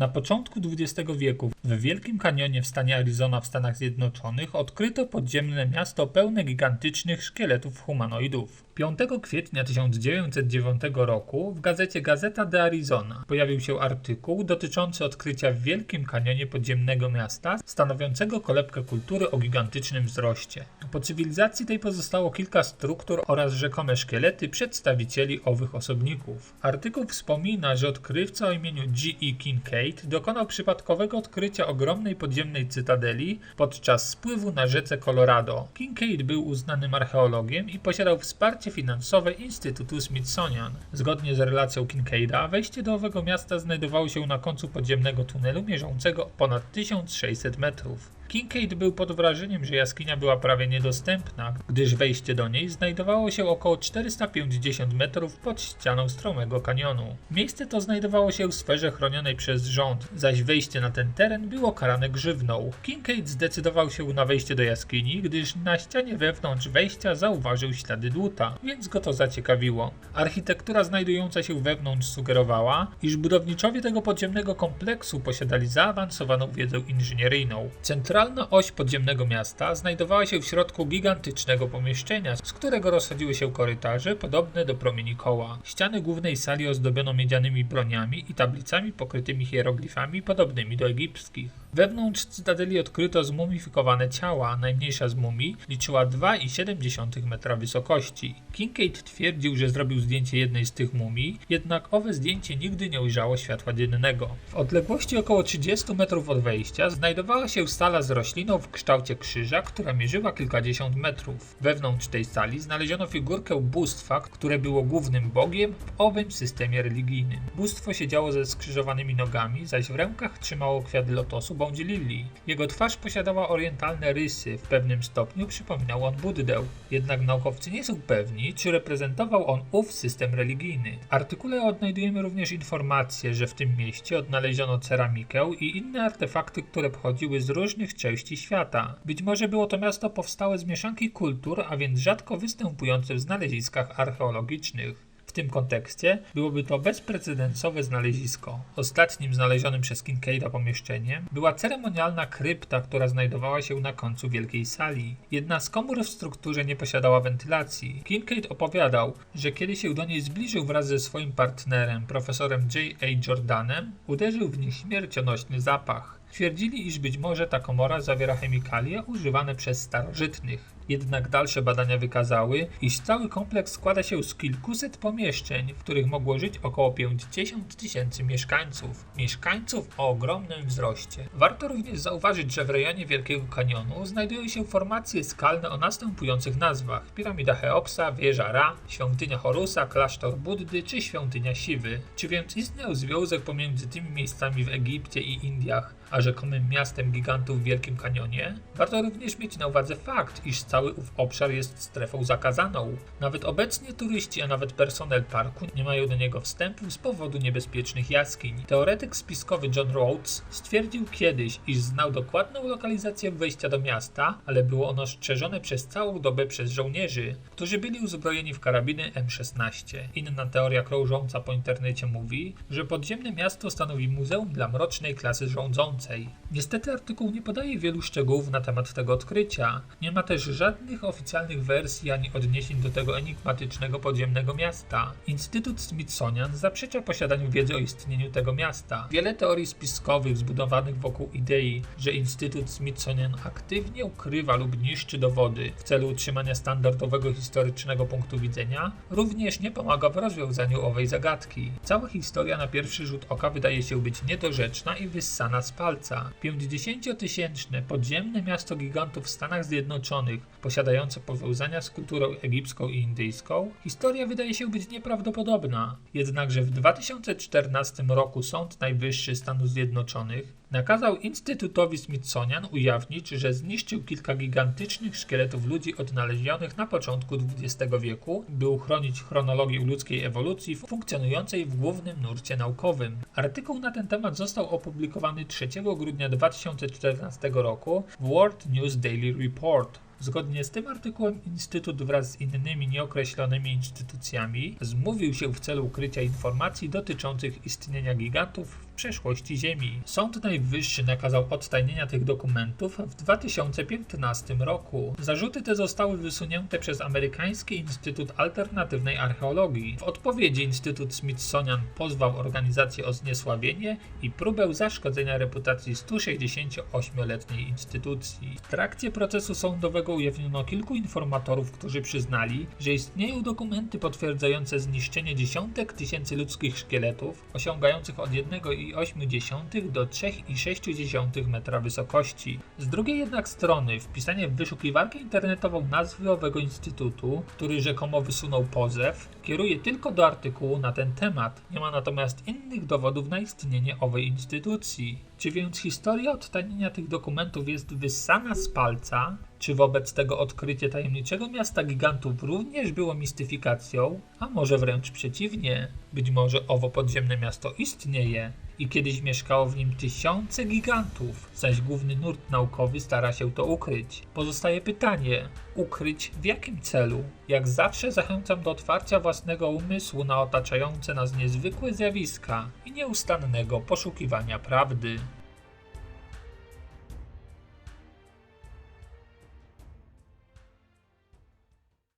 Na początku XX wieku w Wielkim Kanionie w stanie Arizona w Stanach Zjednoczonych odkryto podziemne miasto pełne gigantycznych szkieletów humanoidów. 5 kwietnia 1909 roku w gazecie Gazeta de Arizona pojawił się artykuł dotyczący odkrycia w Wielkim Kanionie podziemnego miasta stanowiącego kolebkę kultury o gigantycznym wzroście. Po cywilizacji tej pozostało kilka struktur oraz rzekome szkielety przedstawicieli owych osobników. Artykuł wspomina, że odkrywca o imieniu G.E. Kincaid dokonał przypadkowego odkrycia ogromnej podziemnej cytadeli podczas spływu na rzece Colorado. Kincaid był uznanym archeologiem i posiadał wsparcie finansowe Instytutu Smithsonian. Zgodnie z relacją Kincaida, wejście do owego miasta znajdowało się na końcu podziemnego tunelu mierzącego ponad 1600 metrów. Kincaid był pod wrażeniem, że jaskinia była prawie niedostępna, gdyż wejście do niej znajdowało się około 450 metrów pod ścianą stromego kanionu. Miejsce to znajdowało się w sferze chronionej przez rząd, zaś wejście na ten teren było karane grzywną. Kincaid zdecydował się na wejście do jaskini, gdyż na ścianie wewnątrz wejścia zauważył ślady dłuta, więc go to zaciekawiło. Architektura znajdująca się wewnątrz sugerowała, iż budowniczowie tego podziemnego kompleksu posiadali zaawansowaną wiedzę inżynieryjną. Centralnie Centralna oś podziemnego miasta znajdowała się w środku gigantycznego pomieszczenia, z którego rozchodziły się korytarze podobne do promieni koła. Ściany głównej sali ozdobiono miedzianymi broniami i tablicami pokrytymi hieroglifami podobnymi do egipskich. Wewnątrz cytadeli odkryto zmumifikowane ciała, najmniejsza z mumii liczyła 2,7 metra wysokości. Kincaid twierdził, że zrobił zdjęcie jednej z tych mumii, jednak owe zdjęcie nigdy nie ujrzało światła dziennego. W odległości około 30 metrów od wejścia znajdowała się sala z rośliną w kształcie krzyża, która mierzyła kilkadziesiąt metrów. Wewnątrz tej sali znaleziono figurkę bóstwa, które było głównym bogiem w owym systemie religijnym. Bóstwo siedziało ze skrzyżowanymi nogami, zaś w rękach trzymało kwiat lotosu bądź lilii. Jego twarz posiadała orientalne rysy, w pewnym stopniu przypominał on Buddę. Jednak naukowcy nie są pewni, czy reprezentował on ów system religijny. W artykule odnajdujemy również informację, że w tym mieście odnaleziono ceramikę i inne artefakty, które pochodziły z różnych części świata. Być może było to miasto powstałe z mieszanki kultur, a więc rzadko występujące w znaleziskach archeologicznych. W tym kontekście byłoby to bezprecedensowe znalezisko. Ostatnim znalezionym przez Kincaida pomieszczeniem była ceremonialna krypta, która znajdowała się na końcu wielkiej sali. Jedna z komór w strukturze nie posiadała wentylacji. Kincaid opowiadał, że kiedy się do niej zbliżył wraz ze swoim partnerem, profesorem J. A. Jordanem, uderzył w nich śmiercionośny zapach. Twierdzili, iż być może ta komora zawiera chemikalia używane przez starożytnych. Jednak dalsze badania wykazały, iż cały kompleks składa się z kilkuset pomieszczeń, w których mogło żyć około 50 tysięcy mieszkańców. Mieszkańców o ogromnym wzroście. Warto również zauważyć, że w rejonie Wielkiego Kanionu znajdują się formacje skalne o następujących nazwach: piramida Cheopsa, wieża Ra, świątynia Horusa, klasztor Buddy czy świątynia Siwy. Czy więc istniał związek pomiędzy tymi miejscami w Egipcie i Indiach, a rzekomym miastem gigantów w Wielkim Kanionie? Warto również mieć na uwadze fakt, iż cały ów obszar jest strefą zakazaną. Nawet obecnie turyści, a nawet personel parku nie mają do niego wstępu z powodu niebezpiecznych jaskiń. Teoretyk spiskowy John Rhodes stwierdził kiedyś, iż znał dokładną lokalizację wejścia do miasta, ale było ono strzeżone przez całą dobę przez żołnierzy, którzy byli uzbrojeni w karabiny M16. Inna teoria krążąca po internecie mówi, że podziemne miasto stanowi muzeum dla mrocznej klasy rządzącej. Niestety artykuł nie podaje wielu szczegółów na temat tego odkrycia. Nie ma też żadnych oficjalnych wersji ani odniesień do tego enigmatycznego podziemnego miasta. Instytut Smithsonian zaprzecza posiadaniu wiedzy o istnieniu tego miasta. Wiele teorii spiskowych zbudowanych wokół idei, że Instytut Smithsonian aktywnie ukrywa lub niszczy dowody w celu utrzymania standardowego historycznego punktu widzenia, również nie pomaga w rozwiązaniu owej zagadki. Cała historia na pierwszy rzut oka wydaje się być niedorzeczna i wyssana z palca. 50-tysięczne podziemne miasto gigantów w Stanach Zjednoczonych, posiadające powiązania z kulturą egipską i indyjską, historia wydaje się być nieprawdopodobna. Jednakże w 2014 roku Sąd Najwyższy Stanów Zjednoczonych nakazał Instytutowi Smithsonian ujawnić, że zniszczył kilka gigantycznych szkieletów ludzi odnalezionych na początku XX wieku, by uchronić chronologię ludzkiej ewolucji funkcjonującej w głównym nurcie naukowym. Artykuł na ten temat został opublikowany 3 grudnia 2014 roku w World News Daily Report. Zgodnie z tym artykułem Instytut wraz z innymi nieokreślonymi instytucjami zmówił się w celu ukrycia informacji dotyczących istnienia gigantów w przeszłości Ziemi. Sąd Najwyższy nakazał odtajnienia tych dokumentów w 2015 roku. Zarzuty te zostały wysunięte przez amerykański Instytut Alternatywnej Archeologii. W odpowiedzi Instytut Smithsonian pozwał organizację o zniesławienie i próbę zaszkodzenia reputacji 168-letniej instytucji. W trakcie procesu sądowego ujawniono kilku informatorów, którzy przyznali, że istnieją dokumenty potwierdzające zniszczenie dziesiątek tysięcy ludzkich szkieletów, osiągających od 1,8 do 3,6 metra wysokości. Z drugiej jednak strony wpisanie w wyszukiwarkę internetową nazwy owego instytutu, który rzekomo wysunął pozew, kieruje tylko do artykułu na ten temat. Nie ma natomiast innych dowodów na istnienie owej instytucji. Czy więc historia odtajnienia tych dokumentów jest wyssana z palca? Czy wobec tego odkrycie tajemniczego miasta gigantów również było mistyfikacją? A może wręcz przeciwnie? Być może owo podziemne miasto istnieje i kiedyś mieszkało w nim tysiące gigantów, zaś główny nurt naukowy stara się to ukryć. Pozostaje pytanie, ukryć w jakim celu? Jak zawsze zachęcam do otwarcia własnego umysłu na otaczające nas niezwykłe zjawiska i nieustannego poszukiwania prawdy.